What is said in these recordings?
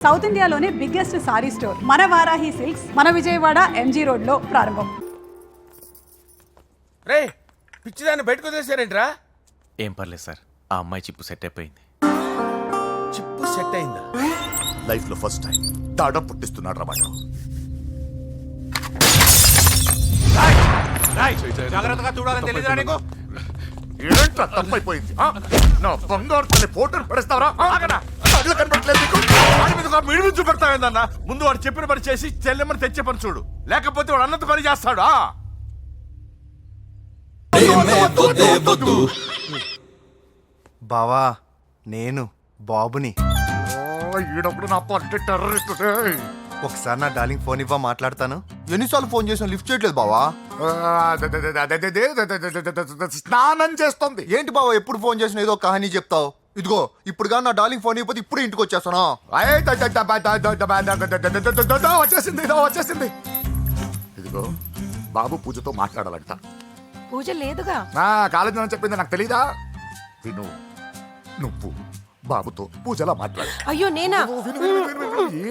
South ఇండియాలోనే biggest sorry store మన Varahi silks మన విజయవాడ ఎంజీ రోడ్లో ప్రారంభం. రే పిచ్చిదాన్ని బయటకు వదిలేశారేంట్రా? ఏం పర్లేదు సార్ ఆ అమ్మాయి చిప్పు సెట్ అయిపోయింది. చిప్పు సెట్ అయిందా? లైఫ్లో ఫస్ట్ టైం తాడ పుట్టిస్తున్నాడు రమాట జాగ్రత్తగా చూడాలని తెలియదురా నీకు? ఏంట్రా తప్పైపోయింది? ఆ? నా బంగారు తల్లి ఫోటోలు పడేస్తావరా? కళ్ళు కనపడట్లేదు నీకు? వాడి మీద ఒక మిడిమి చూపెడతావేందన్నా? ముందు వాడు చెప్పిన పని చేసి చెల్లెమ్మని తెచ్చే పని చూడు. లేకపోతే వాడు అన్నంత పని చేస్తాడు. ఆ? బావా నేను బాబుని. ఓ, ఈడప్పుడు నా పట్టి టెర్రరిస్ట్. ఒకసారి నా డార్లింగ్ ఫోన్ ఇవ్వ మాట్లాడతాను. ఎన్నిసార్లు ఫోన్ చేసిన లిఫ్ట్ చేయట్లేదు బావా? స్నానం చేస్తుంది ఏంటి బావ ఎప్పుడు ఫోన్ చేసిన ఏదో కహానీ చెప్తావు ఇదిగో ఇప్పుడు కానీ నా డార్లింగ్ ఫోన్ అయిపోతే ఇప్పుడు ఇంటికి వచ్చేస్తాను వచ్చేసింది వచ్చేసింది ఇదిగో బాబు పూజతో మాట్లాడాలంట పూజ లేదుగా కాలేజీ చెప్పింది నాకు తెలీదా విను నువ్వు బాబుతో పూజలా మాట్లాడు అయ్యో నేనా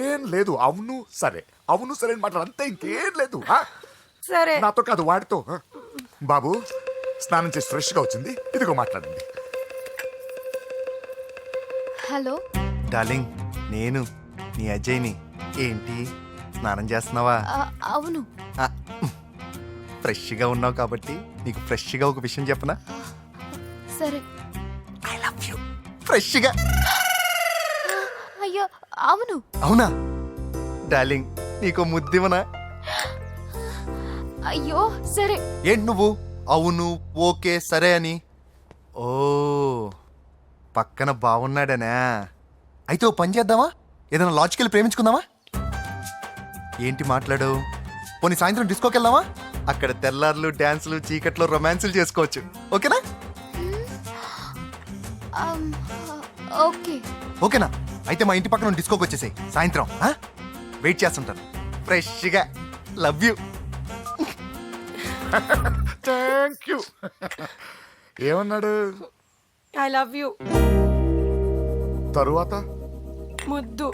ఏం లేదు అవును సరే అవును సరే మాట్లాడు అంతే ఇంకేం లేదు సరే. నాతో కాదు వాడితో? బాబు స్నానం చేసి ఫ్రెష్గా వచ్చింది. ఇదిగో మాట్లాడండి. హలో. డార్లింగ్ నేను నీ అజయ్ని. ఏంటి? స్నానం చేస్తున్నావా? అవును. ఫ్రెష్గా ఉన్నావు కాబట్టి నీకు ఫ్రెష్గా ఒక విషయం చెప్పనా? సరే. I love you. ఫ్రెష్గా. అయ్యో అవును. అవునా? డార్లింగ్ నీకు ముద్దివనా అయ్యో సరే. ఏంటి నువ్వు? అవును ఓకే సరే అని. ఓ పక్కన బాగున్నాడనా అయితే ఓ పని చేద్దామా? ఏదైనా లాజికల్ ప్రేమించుకుందామా? ఏంటి మాట్లాడు? పోనీ సాయంత్రం డిస్కోకి వెళ్దామా? అక్కడ తెల్లార్లు డాన్సులు చీకట్లో రొమాన్సులు చేసుకోవచ్చు. ఓకేనా? ఓకే. ఓకేనా? అయితే మా ఇంటి పక్కన డిస్కోకి వచ్చేసాయి. సాయంత్రం? వెయిట్ చేస్తుంటాను. ఫ్రెష్గా లవ్ యూ థ్యాంక్ యూ ఏమన్నాడు? ఐ లవ్ యూ తరువాత? ముద్దు.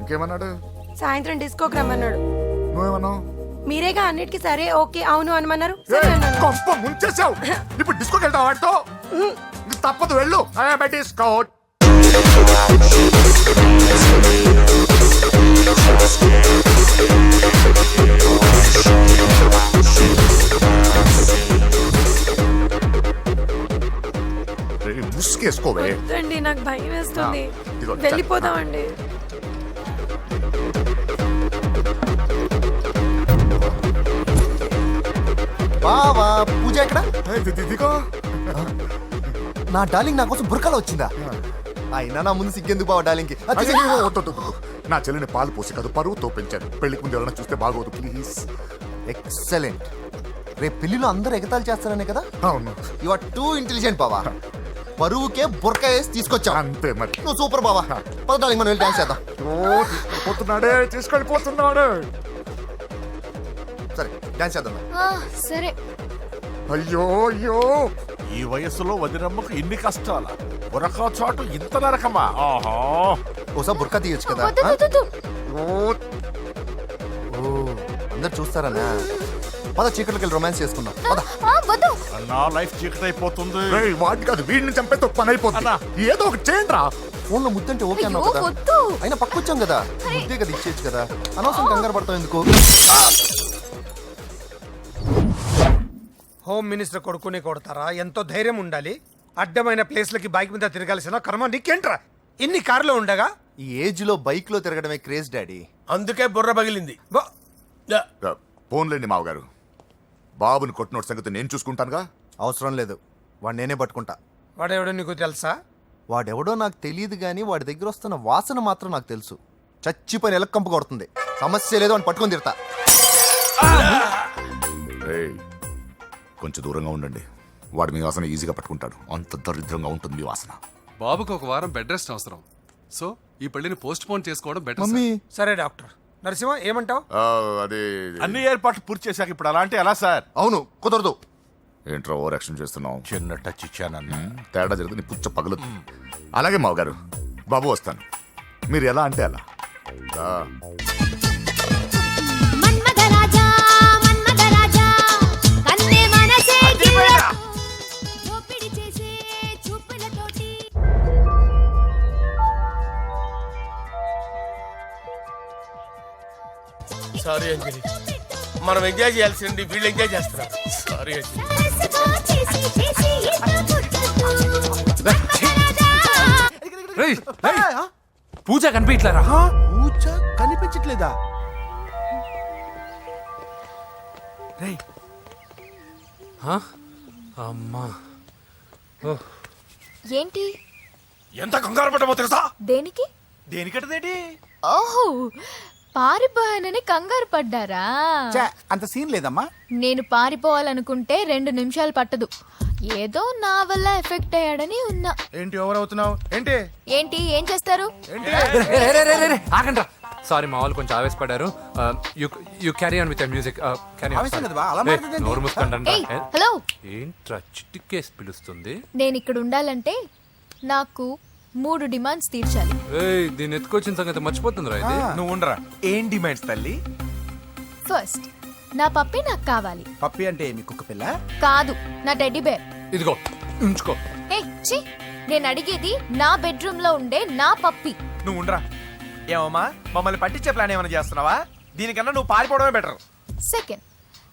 ఇంకేమన్నాడు? సాయంత్రం డిస్కోకి రమ్మన్నాడు. నువ్వేమన్నావు? మీరేగా అన్నిటికీ సరే ఓకే అవును అనమన్నారు? సరే ఏయ్, అన్నాను కొంప ముంచేసావు ఇప్పుడు డిస్కోకి వెళ్తావు వాడితో? ఇంక తప్పదు వెళ్ళు. డిస్కో ముసుకేసుకోవే వద్దండి నాకు భయం వేస్తుంది. వెళ్ళిపోదామండి. బావా పూజ ఎక్కడ? ఇదిగో. నా డార్లింగ్ నా కోసం బురకలు వచ్చిందా? అయినా నా ముందు సిగ్గెందుకు బావ అయ్యో, వద్దు, వద్దు, వద్దు. నా చెల్లిని పాలు పోసి కాదు పరువుతో పెంచాను పెళ్ళికి ముందు ఎవరైనా చూస్తే బాగోదు ప్లీజ్ ఎక్సలెంట్ రేపు పెళ్ళిలో అందరూ ఎగతాళి చేస్తారనే కదా? అవును. యు ఆర్ టూ ఇంటెలిజెంట్ బావా. పరువుకే బురక వేసి తీసుకొచ్చా అంతే మరి. నువ్వు సూపర్ బావా. పద డార్లింగ్ మనం వెళ్ళి డాన్స్ చేద్దాం. ఓ, తీసుకెళ్ళిపోతున్నాడే సరే డాన్స్ చేద్దాం. ఆ, సరే. అయ్యో అయ్యో. ఈ వయసులో వదినమ్మకు ఇన్ని కష్టాల? ఒరక చోటు ఇంత నరకమా? ఆహా. ఓసారి బురక తీయొచ్చు కదా. వద్దు ఆ? వద్దు, వద్దు. ఓ, ఓ అందరు చూస్తారనా పద చీకట్లోకి వెళ్ళి రొమాన్స్ చేసుకుందాం. పద. ఆ, వద్దు. నా లైఫ్ చీకటైపోతుంది. రేయ్, వాడిని కాదు వీడిని చంపేతో పని అయిపోతుంది అన్నా. ఏదో ఒకటి చేయండి రా. ఫోన్లో ముద్దంటే ఓకే అన్నావు అయ్యో కదా. వద్దు. అయినా పక్కొచ్చాం కదా. ముద్దే కదా ఇచ్చేయచ్చు కదా. అనవసరం కంగారు పడతాం ఎందుకు? హోమ్ మినిస్టర్ కొడుకుని కొడతారా? ఎంతో ధైర్యం ఉండాలి. అడ్డమైన ప్లేస్లకి బైక్ మీద తిరగాల్సిన కర్మ నీకేంట్రా? ఇన్ని కార్లు ఉండగా? ఈ ఏజ్లో బైక్లో తిరగడమే క్రేజ్ డాడీ. అందుకే బుర్ర పగిలింది. బ-. ఫోన్లేండి మావగారు. బాబుని కొట్టినోటి సంగతి నేను చూసుకుంటానుగా? అవసరం లేదు. వాడు నేనే పట్టుకుంటా. వాడెవడో నీకు తెలుసా? వాడెవడో నాకు తెలియదు కానీ వాడి దగ్గర వస్తున్న వాసన మాత్రం నాకు తెలుసు. చచ్చిపోయిన ఎలక్కంపు కొడుతుంది. సమస్య లేదు అని పట్టుకొని తిడతా. రేయ్, కొంచెం దూరంగా ఉండండి. వాడు మీ వాసన ఈజీగా పట్టుకుంటాడు. అంత దరిద్రంగా ఉంటుంది మీ వాసన. బాబుకు ఒక వారం బెడ్ రెస్ట్ అవసరం. సో ఈ పెళ్ళిని పోస్ట్ పోన్ చేసుకోవడం బెటర్ మమ్మీ. సరే డాక్టర్. నరసింహ ఏమంటావు? ఆ, అదే అన్ని ఏర్పాట్లు పూర్తి చేశాక ఇప్పుడు అలాంటి ఎలా సార్? అవును కుదరదు. ఏంట్రా ఓవర్ యాక్షన్ చేస్తున్నావు? చిన్న టచ్ ఇచ్చానన్నా. తేడా జరిగితే నీ పుచ్చ పగలు. అలాగే మావగారు బాబు వస్తాను. మీరు ఎలా అంటే అలా దా. సారీ అంజలి. మనం ఎంజాయ్ చేయాల్సింది వీళ్ళు ఎంజాయ్ చేస్తున్నారు. సారీ అంజలి. పూజ కనిపించలేరా పూజ కనిపించట్లేదా? అమ్మా. ఏంటి? ఎంత కంగారు పడ్డమో తెలుసా దేనికి? దేనికట్టదేటి ఓహో. పారిపోయానని కంగారు పడ్డారా? అంత సీన్ లేదమ్మా. నేను పారిపోవాలనుకుంటే రెండు నిమిషాలు పట్టదు. ఏదో నా వల్ల ఎఫెక్ట్ అయ్యాడని ఉన్నా. ఏంటి ఓవర్ అవుతున్నావు ఏంటి? ఏంటి? ఏం చేస్తారు? ఆగండ్రా. సారీ మా వాళ్ళు కొంచెం ఆవేశపడ్డారు. You carry on with music carry ఆవేశం కదా బా, అలా మాట్లాడేదేంటి? నోరు మూసుకోండి ఏయ్ హలో. ఏంట్రా చిటికేసి పిలుస్తుంది? నేను ఇక్కడ ఉండాలంటే నాకు మూడు డిమాండ్స్ తీర్చాలి. ఏయ్ దీన్ని ఎత్తుకొచ్చిన సంగతి మర్చిపోతుందిరా ఇది. నువ్వు ఉండరా. ఏం డిమాండ్స్ తల్లి? ఫస్ట్ నా పప్పి నాకు కావాలి. పప్పి అంటే మీ కుక్క పిల్ల? కాదు నా టెడ్డీ బేర్. ఇదిగో ఉంచుకో. ఏ ఛీ! నేను అడిగేది నా బెడ్రూమ్లో ఉండే నా పప్పి. నువ్వు ఉండరా. ఏమమ్మా మమ్మల్ని పట్టించే ప్లాన్ ఏమైనా చేస్తున్నావా? దీనికన్నా నువ్వు పారిపోవడమే బెటర్ సెకండ్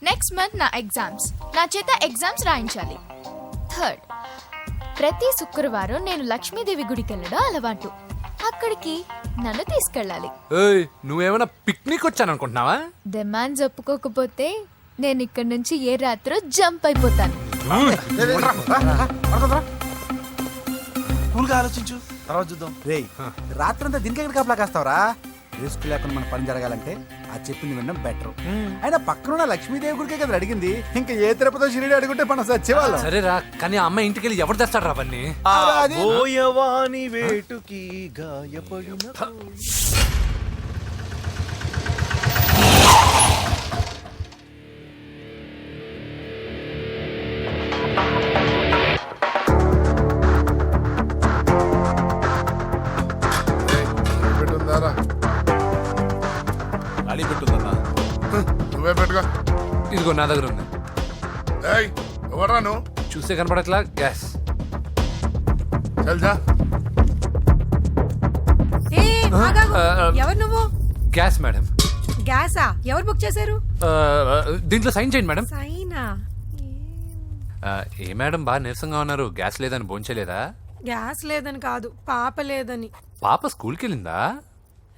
నెక్స్ట్ మంత్ నా ఎగ్జామ్స్ నా చేత ఎగ్జామ్స్ రాయించాలి. థర్డ్ ప్రతి శుక్రవారం నేను లక్ష్మీదేవి గుడికి వెళ్ళడం అలవాటు. అక్కడికి నన్ను తీసుకెళ్ళాలి. ఏయ్ నువ్వేమైనా పిక్నిక్ వచ్చాను అనుకుంటున్నావా డిమాండ్స్ ఒప్పుకోకపోతే నేను ఇక్కడి నుంచి ఏ రాత్రో జంప్ అయిపోతాను. కూల్గా ఆలోచించు తర్వాత చూద్దాం. రే రాత్రంతా దీనికి ఎక్కడ కాపలా కాస్తావరా? రిస్క్ లేకుండా మన పని జరగాలంటే ఆ చెప్పింది వినడం బెటర్. అయినా పక్కనున్న లక్ష్మీదేవి గుడికే కదా అడిగింది. ఇంకా ఏ తిరుపతి షిరిడి అడుగుంటే మనం సచ్చేవాళ్ళం సరేరా కానీ ఆ అమ్మాయి ఇంటికి వెళ్ళి ఎవరు తెస్తాడు అవన్నీ? అది- బోయవాని వేటుకి గాయపడిన నా దగ్గర ఉంది. ఏయ్ ఎవరా నువ్వు? చూస్తే కనపడట్లా? గ్యాస్ చల్జా ఆగాగు. ఎవరు నువ్వు? గ్యాస్ మేడం గ్యాసా ఎవరు బుక్ చేశారు? ఆ, దీంట్లో సైన్ చేయండి మేడం సైనా ఆ, ఏ మేడం బాగా నీరసంగా ఉన్నారు. గ్యాస్ లేదని భోంచలేదా గ్యాస్ లేదని కాదు పాప లేదని. పాప స్కూల్కి వెళ్ళిందా?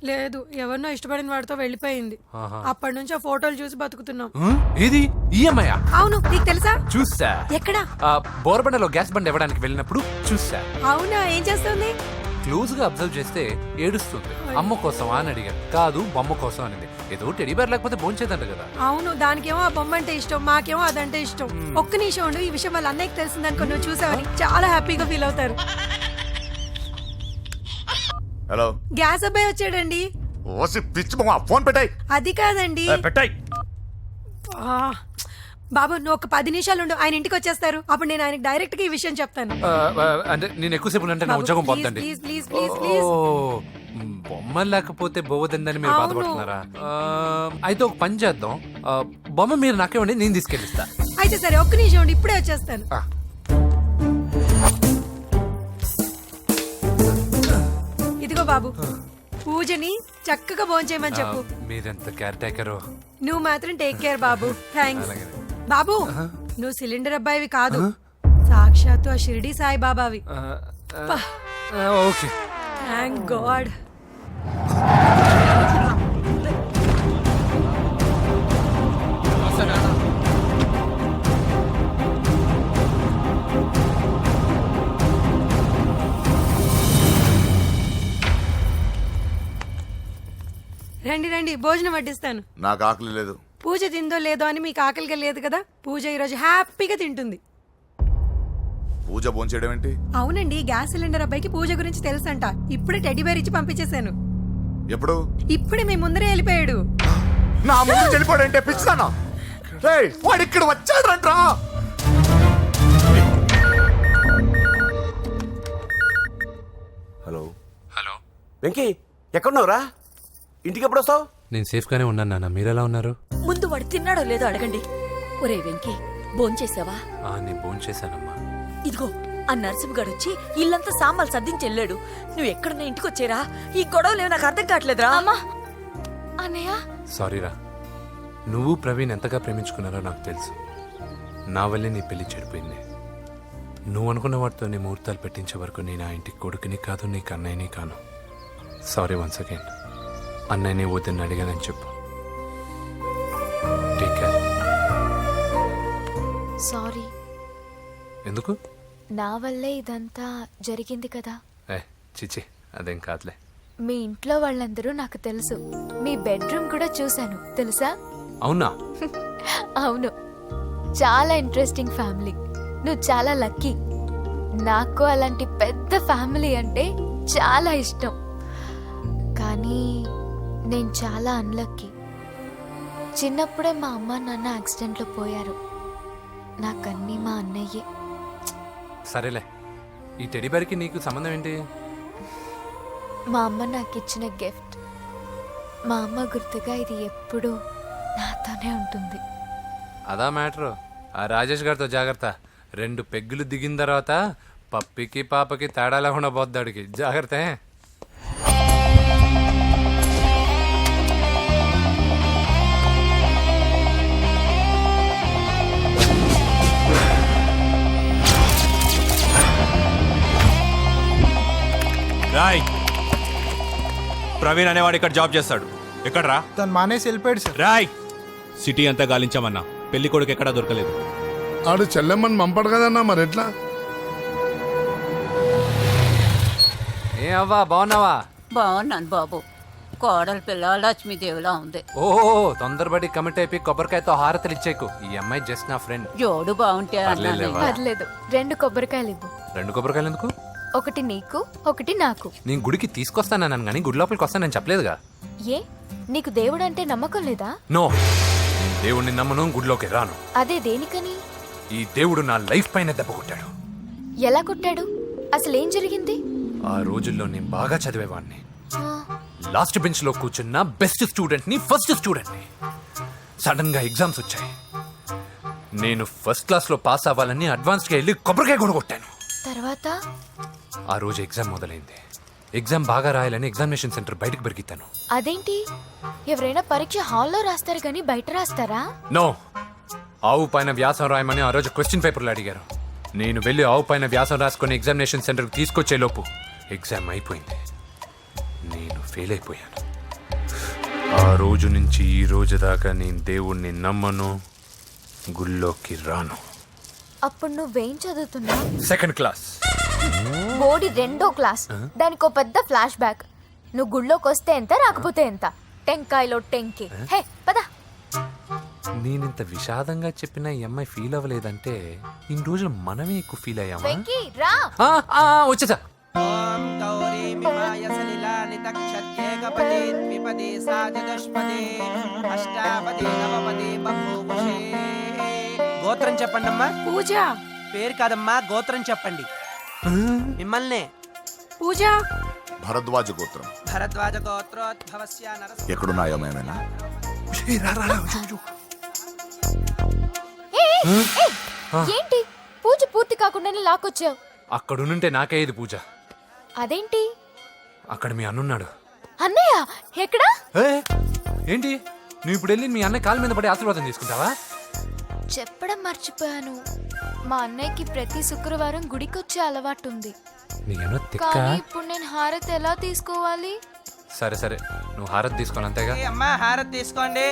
లేదు ఎవరినో ఇష్టపడిన వాడితో వెళ్ళిపోయింది. అప్పటి నుంచి ఆ ఫోటోలు చూసి బతుకుతున్నాం. ఏది? ఈఎంఐ అవును నీకు తెలుసా? చూసా ఎక్కడా? బోరబండలో గ్యాస్ బండ్ ఇవ్వడానికి వెళ్ళినప్పుడు చూసా అవునా? ఏం చేస్తుంది? క్లోజ్గా అబ్జర్వ్ చేస్తే ఏడుస్తుంది. అమ్మ కోసమా అని అడిగా. కాదు బొమ్మ కోసం అనింది. ఏదో టెడీ బేర్ లేకపోతే భోంచేదంట కదా. అవును దానికేమో ఆ బొమ్మ అంటే ఇష్టం మాకేమో అదంటే ఇష్టం. ఒక్క నిమిషం ఉండు ఈ విషయం వాళ్ళ అన్నయ్యకి తెలిసిందనుకో నువ్వు చూసావని చాలా హ్యాపీగా ఫీల్ అవుతారు. హలో. గ్యాస్ అబ్బాయి వచ్చాడండి. ఓసి పిచ్చి బొమ్మ ఫోన్ పెట్టాయి. అది కాదండి. పెట్టాయి. బాబు నువ్వు ఒక పది నిమిషాలు ఉండు ఆయన ఇంటికి వచ్చేస్తారు. అప్పుడు నేను ఆయనకి డైరెక్ట్గా ఈ విషయం చెప్తాను. అంటే నేను ఎక్కువసేపు అంటే నా ఉద్యోగం ప్లీజ్, పోద్దండి. ప్లీజ్, ప్లీజ్, ప్లీజ్, బొమ్మ లేకపోతే బోవదందని మీరు. బాధపడుతున్నారా? అయితే ఒక పని చేద్దాం. బొమ్మ మీరు నాకేమండి నేను తీసుకెళ్ళిస్తా. అయితే సరే ఒక్క నిమిషం ఉండు ఇప్పుడే వచ్చేస్తాను. బాబు. పూజని చక్కగా భోంచేయమని చెప్పు. మీరెంత కేర్ టేకరు నువ్వు మాత్రం టేక్ కేర్ బాబు. థ్యాంక్స్. బాబు నువ్వు సిలిండర్ అబ్బాయివి కాదు. సాక్షాత్తు ఆ షిరిడి సాయి బాబావి ఓకే. థ్యాంక్ గాడ్ రండి రండి భోజనం వడ్డిస్తాను. నాకు ఆకలి లేదు. పూజ తిందో లేదో అని మీకు ఆకలిగా లేదు కదా? పూజ ఈరోజు హ్యాపీగా తింటుంది. పూజ భోంచేయడం ఏంటి? అవునండి గ్యాస్ సిలిండర్ అబ్బాయికి పూజ గురించి తెలుసంట. ఇప్పుడే టెడ్డీ బేర్ ఇచ్చి పంపించేశాను. ఎప్పుడు? ఇప్పుడే మీ ముందరే వెళ్ళిపోయాడు. నా ముందు చెడిపోడంటే పిచ్చిదానా? రేయ్ వాడు ఇక్కడ వచ్చాడంట్రా! హలో? హలో. వెంకీ ఎక్కడున్నావురా? ఇంటికి ఎప్పుడు వస్తావు నేను సేఫ్గానే ఉన్నాను నాన్న. మీరెలా ఉన్నారు? ముందు వాడు తిన్నాడో లేదో అడగండి. ఒరే వెంకీ భోంచేసావా ఆ, నేను ఫోన్ చేశానమ్మా. ఇదిగో ఆ నరసింహగాడు వచ్చి ఇల్లంతా సామాన్లు సర్దించి వెళ్ళాడు. నువ్వు ఎక్కడున్నా ఇంటికి వచ్చేరా ఈ గొడవలేవు నాకు అర్థం కావట్లేదురా. అమ్మా! అన్నయ్య! సారీరా. నువ్వు ప్రవీణ్ ఎంతగా ప్రేమించుకున్నారో నాకు తెలుసు. నా వల్లే నీ పెళ్ళి చెడిపోయింది. నువ్వు అనుకున్న వాటితో నీ ముహూర్తాలు పెట్టించే వరకు నేను ఆ ఇంటికి కొడుకుని కాదు నీకు అన్నయ్యని కాను. Sorry once again. అన్నయ్యని వద్దని అడిగానని చెప్పు. టేక్ కేర్ సారీ ఎందుకు? నా వల్లే ఇదంతా జరిగింది కదా. ఏ చిచి అదేం కాదులే. మీ ఇంట్లో వాళ్ళందరూ నాకు తెలుసు. మీ బెడ్రూమ్ కూడా చూశాను. తెలుసా? అవునా? అవును. చాలా ఇంట్రెస్టింగ్ ఫ్యామిలీ నువ్వు చాలా లక్కీ నాకు అలాంటి పెద్ద ఫ్యామిలీ అంటే చాలా ఇష్టం. కానీ నేను చాలా అన్లక్కీ చిన్నప్పుడే మా అమ్మ నాన్న యాక్సిడెంట్లో పోయారు. నాకన్నీ మా అన్నయ్యే. సరేలే. ఈ టెడీబేర్కి నీకు సంబంధం ఏంటి? మా అమ్మ నాకు ఇచ్చిన గిఫ్ట్ మా అమ్మ గుర్తుగా ఇది ఎప్పుడూ నాతోనే ఉంటుంది. అదా మ్యాటరు. ఆ రాజేష్ గారితో జాగ్రత్త. రెండు పెగ్గులు దిగిన తర్వాత పప్పికి పాపకి తేడా లేకుండా పోద్దాడికి జాగ్రత్త రాయ్. ప్రవీణ్ అనేవాడు ఇక్కడ జాబ్ చేస్తాడు. ఎక్కడ్రా? తను మానేసి వెళ్ళిపోయాడు సార్. రాయ్. సిటీ అంతా గాలించామన్నా. పెళ్ళి కొడుకు ఎక్కడా దొరకలేదు. ఆడు చెల్లెమ్మని పంపడు కదన్నా మరి ఎట్లా? ఏ అవ్వా బాగున్నావా? బాగున్నాను బాబు. కోడలి పిల్ల లక్ష్మీదేవిలా ఉంది. ఓ తొందరపడి కమిట్ అయిపోయి కొబ్బరికాయతో హారతలు ఇచ్చేకు. ఈ అమ్మాయి జస్ట్ నా ఫ్రెండ్. జోడు బాగుంటే. పర్లేదు. రెండు కొబ్బరికాయలు ఇవ్వు రెండు కొబ్బరికాయలు ఎందుకు ఒకటి నీకు ఒకటి నాకు. నేను గుడికి తీసుకొస్తానన్నాను కానీ గుడి లోపలికి వస్తానని చెప్పలేదుగా. ఏ? నీకు దేవుడు అంటే నమ్మకం లేదా? నో. దేవుడిని నమ్మను గుడిలోకి రాను. అదే దేనికని? ఈ దేవుడు నా లైఫ్ పైన దెబ్బ కొట్టాడు. ఎలా కొట్టాడు? అసలు ఏం జరిగింది? ఆ రోజుల్లో నేను బాగా చదివేవాడిని లాస్ట్ బెంచ్లో కూర్చున్న బెస్ట్ స్టూడెంట్ని ఫస్ట్ స్టూడెంట్ని సడన్గా ఎగ్జామ్స్ వచ్చాయి. నేను ఫస్ట్ క్లాస్లో పాస్ అవ్వాలని అడ్వాన్స్గా వెళ్ళి కొబ్బరికాయ కూడా కొట్టాను. తర్వాత? ఆ రోజు ఎగ్జామ్ మొదలైంది. ఎగ్జామ్ బాగా రాయాలని ఎగ్జామినేషన్ సెంటర్ బయటకు పెరిగితాను అదేంటి? ఎవరైనా పరీక్ష హాల్లో రాస్తారు కానీ బయట రాస్తారా? నో ఆవు పైన వ్యాసం రాయమని ఆ రోజు క్వశ్చన్ పేపర్లు అడిగారు. నేను వెళ్ళి ఆవు పైన వ్యాసం రాసుకొని ఎగ్జామినేషన్ సెంటర్కి తీసుకొచ్చే లోపు ఎగ్జామ్ అయిపోయింది. నేను ఫెయిల్ అయిపోయాను. ఆ రోజు నుంచి ఈ రోజు దాకా నేను దేవుణ్ణి నమ్మను గుళ్ళోకి రాను. అప్పుడు నువ్వేం చదువుతున్నావు? సెకండ్ క్లాస్ బోడి రెండో క్లాస్. దానికి ఒక పెద్ద ఫ్లాష్ బ్యాక్. నువ్వు గుళ్ళోకి వస్తే ఎంత రాకపోతే ఎంత? టెంకాయలో టెంకి. హే పద. నేనింత విషాదంగా చెప్పిన ఈ అమ్మాయి ఫీల్ అవ్వలేదంటే ఇన్ని రోజులు మనమే ఎక్కువ ఫీల్ అయ్యామా? వెంకీ రా. ఆ, ఆ, వచ్చేసా. గోత్రం చెప్పండి అమ్మా పూజ. పేరు కాదమ్మా గోత్రం చెప్పండి. మిమ్మల్ని. పూజ. భరద్వాజ గోత్రం. భరద్వాజ గోత్రోద్భవస్య నరస ఎక్కడున్నాయో మేమైనా ఏ, ఏ, ఏ, ఏంటి? పూజ పూర్తి కాకుండానే లాక్కొచ్చావు. అక్కడుంటే నాకే ఇది పూజ. అదేంటి? అక్కడ మీ అన్నున్నాడు. అన్నయ్య ఎక్కడా? ఏ, ఏంటి? నువ్వు ఇప్పుడు వెళ్ళి మీ అన్నయ్య కాలు మీద పడి ఆశీర్వాదం తీసుకుంటావా? చెప్పడం మర్చిపోయాను. మా అన్నయ్యకి ప్రతి శుక్రవారం గుడికొచ్చే అలవాటు ఉంది నీకేమో తిక్క? కానీ ఇప్పుడు నేను హారతి ఎలా తీసుకోవాలి? సరే సరే. నువ్వు హారతి తీసుకోవాలి అంతేగా? ఏ అమ్మా హారతి తీసుకోండి.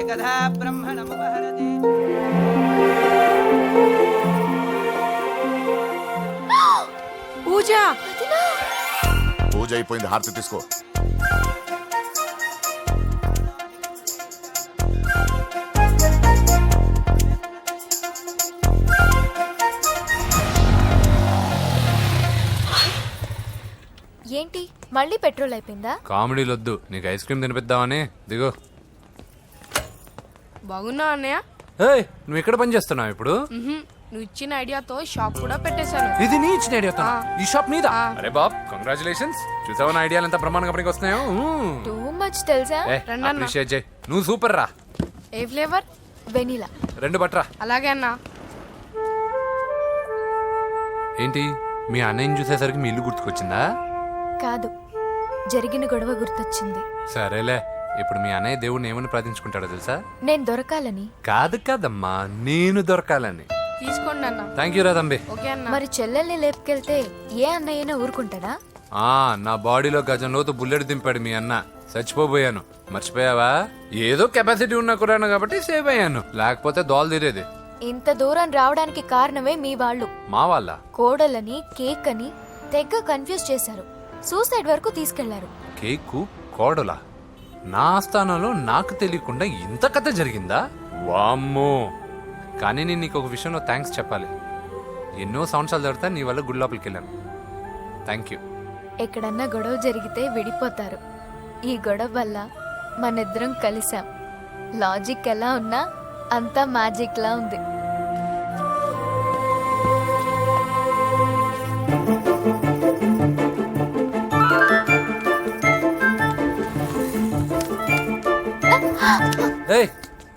ఏకథా బ్రహ్మణముపహరతి పూజ! పూజ అయిపోయింది హారతి తీసుకో. మళ్ళీ పెట్రోల్ అయిపోయిందా? కామెడీలు వద్దు నీకు ఐస్ క్రీమ్ తినిపిద్దామని. దిగు. బాగున్నా అన్నయ్య? ఏయ్ నువ్వు ఎక్కడ పని చేస్తున్నావు ఇప్పుడు? నువ్వు ఇచ్చిన ఐడియాతో షాప్ కూడా పెట్టేశాను. ఇది నీ ఇచ్చిన ఐడియా ఆ. ఈ షాప్ మీద ఆ. అరే బాబ్ కంగ్రాచులేషన్స్ చూసావా నా ఐడియాలు ఎంత బ్రహ్మాండంగా పనికి వస్తున్నాయో. టూ మచ్ తెలుసా? రండి అన్న. అప్రిషియేట్ చేయి. నువ్వు సూపర్ రా. ఏ ఫ్లేవర్ వెనీలా. రెండు బట్రా. అలాగే అన్నా. ఏంటి? మీ అన్నయ్యని చూసేసరికి మీ ఇల్లు గుర్తుకొచ్చిందా? కాదు. జరిగిన గొడవ గుర్తొచ్చింది. సరేలే ఇప్పుడు మీ అన్నయ్య దేవుడిని ఏమని ప్రార్థించుకుంటాడో తెలుసా? నేను దొరకాలని. కాదు కాదమ్మా నేను దొరకాలని. తీసుకోండి అన్న థ్యాంక్ యూ రా తంబి. ఓకే అన్న. మరి చెల్లెల్ని లేపుకెళ్తే ఏ అన్నయ్యనా ఊరుకుంటాడా? ఆ నా బాడీలో గజం లోతు బుల్లెట్ దింపాడు మీ అన్న. చచ్చిపోబోయాను. మర్చిపోయావా? ఏదో కెపాసిటీ ఉన్న కురాను కాబట్టి సేవ్ అయ్యాను. లేకపోతే దోల తీరేది. ఇంత దూరం రావడానికి కారణమే మీ వాళ్ళు. మా వాళ్ళ? కోడలని కేక్ అని తెగ కన్ఫ్యూజ్ చేశారు. సూసైడ్ వరకు తీసుకెళ్ళారు. కేకు కోడలా. నా స్థానంలో నాకు తెలియకుండా ఇంత కథ జరిగిందా? వామ్మో. కానీ నేను నీకు ఒక విషయంలో థ్యాంక్స్ చెప్పాలి. ఎన్నో సంవత్సరాలు తర్వాత నీ వల్ల గుడి లోపలికి వెళ్ళాను. థ్యాంక్ యూ ఎక్కడన్నా గొడవ జరిగితే విడిపోతారు. ఈ గొడవ వల్ల మనిద్దరం కలిసాం. లాజిక్ ఎలా ఉన్నా అంతా మ్యాజిక్ లా ఉంది.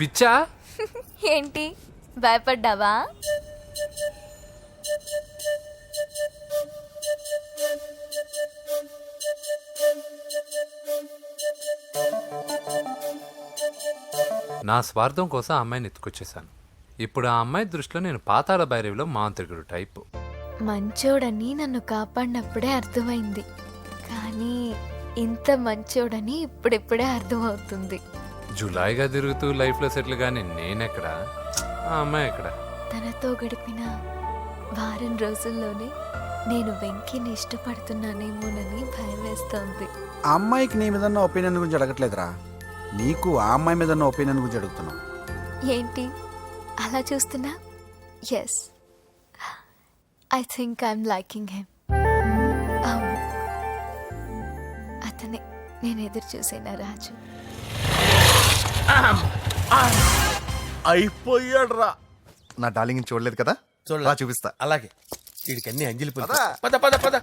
పిచ్చా? ఏంటి? భయపడ్డావా? నా స్వార్థం కోసం ఆ అమ్మాయిని ఎత్తుకొచ్చేసాను ఇప్పుడు ఆ అమ్మాయి దృష్టిలో నేను పాతాళ భైరవిలో మాంత్రికుడు టైపు. మంచోడని నన్ను కాపాడినప్పుడే అర్థమైంది. కానీ ఇంత మంచోడని ఇప్పుడిప్పుడే అర్థమవుతుంది. జులాయిగా తిరుగుతూ లైఫ్లో సెటిల్ కానీ నేనెక్కడ? ఆ అమ్మాయి ఎక్కడ? తనతో గడిపిన వారం రోజుల్లోనే నేను వెంకిని ఇష్టపడుతున్నానేమోనని భయం వేస్తోంది. ఆ అమ్మాయికి నీ మీద ఒపీనియన్ గురించి అడగట్లేదురా. నీకు ఆ అమ్మాయి మీద ఉన్న ఒపీనియన్ గురించి అడుగుతున్నావు ఏంటి? అలా చూస్తున్నా? Yes I think I'm liking him అతనే నేను ఎదురు చూసిన రాజు? అయిపోయాడు రా నా డార్లింగ్ చూడలేదు కదా? రా చూపిస్తా. అలాగే. వీడికి అన్ని అంజలి. పద. పద పద పద.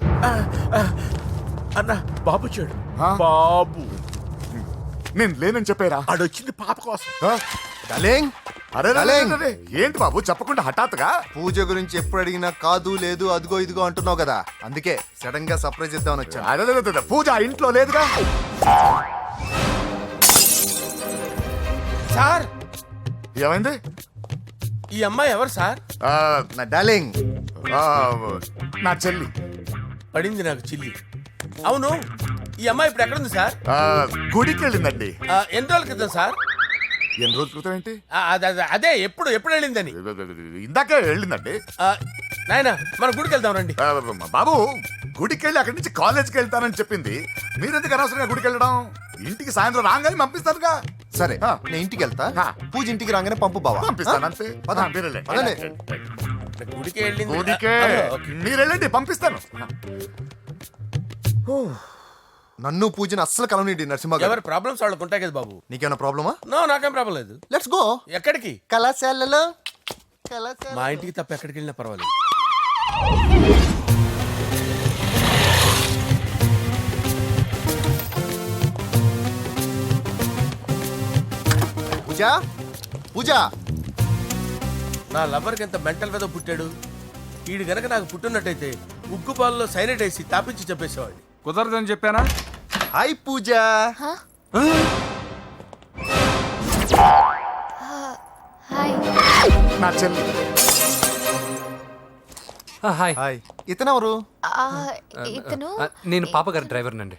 అన్న బాబు చెడు బాబు. నేను లేనని చెప్పారా? ఆడొచ్చింది పాప కోసం. డార్లింగ్? అరే. ఏంటి బాబు? చెప్పకుండా హఠాత్తుగా? పూజ గురించి ఎప్పుడు అడిగినా కాదు లేదు అదిగో ఇదిగో అంటున్నావు కదా. అందుకే సడన్గా సర్ప్రైజ్ ఇద్దామని వచ్చాను. అరే, పూజ ఆ ఇంట్లో లేదుగా? సార్! ఏమైంది? ఈ అమ్మాయి ఎవరు సార్? ఆ, నా డార్లింగ్. ఆ, నా చెల్లి. పడింది నాకు చిల్లి. అవును ఈ అమ్మాయి ఇప్పుడు ఎక్కడుంది సార్? ఆ, గుడికి వెళ్ళిందండి. ఆ, ఎన్ని రోజుల క్రితం సార్? ఎన్ని రోజుల క్రితం ఏంటి? ఆ, అద- అద- అదే ఎప్పుడు ఎప్పుడు వెళ్ళిందని? ఇందాకే వెళ్ళిందండి. ఆ, నాయనా మన గుడికి వెళ్దాం రండి. ఆ, బాబు గుడికి వెళ్ళి అక్కడి నుంచి కాలేజ్కి వెళ్తానని చెప్పింది. మీరెందుకు అనవసరంగా గుడికి వెళ్ళడం? ఇంటికి సాయంత్రం రాగానే పంపిస్తానుగా సరే ఆ. నేను ఇంటికి వెళ్తా. పూజ ఇంటికి రాగానే పంపు బావా. పంపిస్తాను అంతే. పద. ఆ, మీరు వెళ్ళండి. పదండి. గుడికి వెళ్ళింది. గుడికే. ఆ, ఆ, ఓకే. మీరు వెళ్ళండి పంపిస్తాను. నన్ను పూజను అస్సలు కలవనీయండి నరసింహ గారు ఎవరి ప్రాబ్లమ్స్ వాళ్ళకు ఉంటాయి కదా బాబు. నీకేమైనా ప్రాబ్లమా? నో నాకేం ప్రాబ్లం లేదు. Let's go. ఎక్కడికి? కళాశాలలో. కళాశాల మా ఇంటికి తప్ప ఎక్కడికి వెళ్ళినా పర్వాలేదు. పూజ? పూజ? నా లవర్కి ఎంత మెంటల్ మీద పుట్టాడు. వీడు గనక నాకు పుట్టినట్టయితే ఉగ్గు పాలలో సైనట్ వేసి తాపించి చెప్పేసేవాడిని కుదరదని చెప్పానా? హాయ్ పూజ. హాయ్. నా చెల్లి. ఆ, హాయ్. హాయ్. ఇతనెవరు? ఆ, ఇతను నేను పాప గారి డ్రైవర్ నండి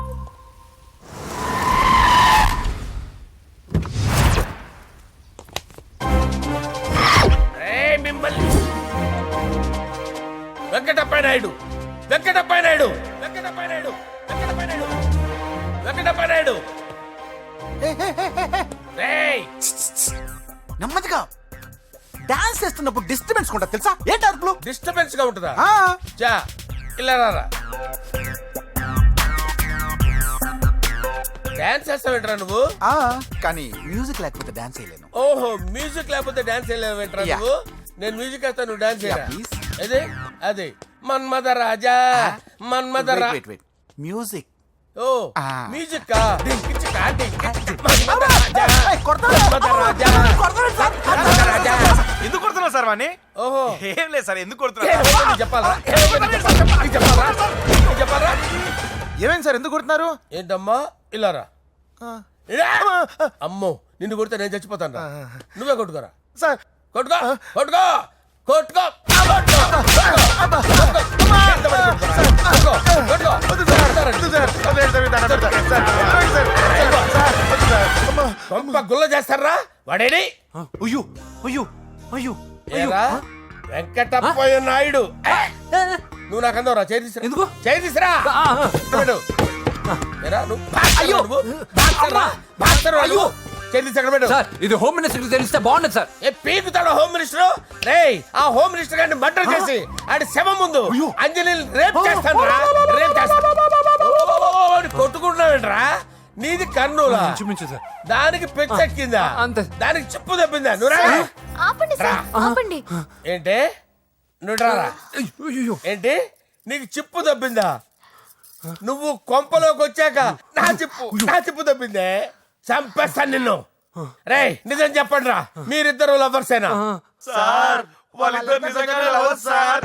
వెంకటప్ప నాయుడు వెంకటప్ప నాయుడు వెంకటప్ప నాయుడు వెంకటప్ప నాయుడు వెంకటప్ప నాయుడు నెమ్మదిగా డాన్స్ చేస్తున్నప్పుడు డిస్టర్బెన్స్ కొంటా తెలుసా? ఏంటి అరుపులు డిస్టర్బెన్స్గా ఉంటుందా? ఆ, చా ఇలా రారా డాన్స్ చేస్తావేంట్రా నువ్వు? ఆ, కానీ మ్యూజిక్ లేకపోతే డాన్స్ చేయలేను. ఓహో మ్యూజిక్ లేకపోతే డాన్స్ చేయలేవేంట్రా Yeah. నువ్వు? నేను మ్యూజిక్ వేస్తా నువ్వు డాన్స్ చేయరా? please. అదే అదే. మన్మద రాజా మన్మద రా మ్యూజిక్ ఓ Ah. మ్యూజిక్ కా డింకి చికా డింకి చికా. మన్మద రాజా మన్మద రాజా మన్మద రాజా ఎందుకు కొడుతున్నా సార్ వాణ్ణి? ఓహో. ఏం లేదు సార్ ఎందుకు నీకు చెప్పాలా? ఏ, నీకు చెప్పాలా? నీకు చెప్పాలా? నీకు చెప్పాలా? ఏమైంది సార్ ఎందుకు కొడుతున్నారు? ఏంటమ్మా? ఇలా రా. అమ్మో నిన్ను కొడితే నేను చచ్చిపోతాను రా. నువ్వే కొట్టుకోరా. సార్. కొట్టుకో కొట్టుకో. కొట్టుకో. కొంప గుల్ల చేస్తారా? వాడేడి? అయ్యో అయ్యో అయ్యో ఏరా? వెంకటప్పయ్య నాయుడు! నువ్వు నాకు అందవరా? చేయి తీసురా. ఎందుకు? చేయి తీసురా. పెట్టు. ఏరా, నువ్వు నువ్వు? బాక్సర్రా? అక్కడ పెట్టు. సార్ ఇది హోమ్ మినిస్టర్ తెలిస్తే బాగుండదు సార్ ఏ పీకుతాడు హోమ్ మినిస్టర్ రేయ్ ఆ హోమ్ మినిస్టర్ గారిని మర్డర్ చేసి ఆడి శవం ముందు అంజలి రేప్ చేస్తాను రేప్ చేస్తాను కొట్టుకుంటున్నావేంట్రా నీది కన్నులా ఇంచుమించు సార్ దానికి పెచ్చెక్కిందా అంతే. దానికి చెప్పు తప్పిందా నువ్వు రా ఆపండి సార్ ఆపండి ఏంటి నువ్వు రారా అయ్యో ఏంటి నీకు చిప్పు తప్పిందా నువ్వు కొంపలోకి వచ్చాక నా చిప్పు నా చిప్పు తప్పిందే చంపేస్తాను నిన్ను. రేయ్ నిజం చెప్పండి రా మీరిద్దరు లవర్సేనా? సార్ వాళ్ళిద్దరు నిజంగానే లవర్స్ సార్.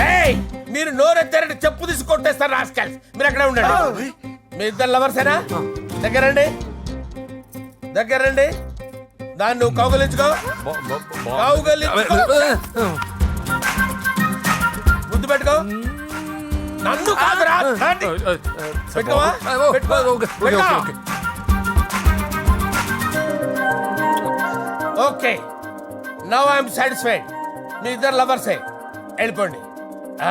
రేయ్ మీరు నోరెత్తారంటే చెప్పు తీసి కొట్టేస్తారు రాస్కల్స్. మీరు అక్కడే ఉండండి? మీ ఇద్దరు లవర్సేనా? దగ్గరండి. దగ్గరండి. దాన్ని నువ్వు కౌగలించుకో. కౌగలించుకో. ముద్దు పెట్టుకో. నన్ను కాదురా. పెట్టుకోవా? పెట్టుకో. ఓకే. నవ్ ఐఎమ్ సాటిస్ఫైడ్ మీ ఇద్దరు లవర్సే వెళ్ళిపోండి. ఆ.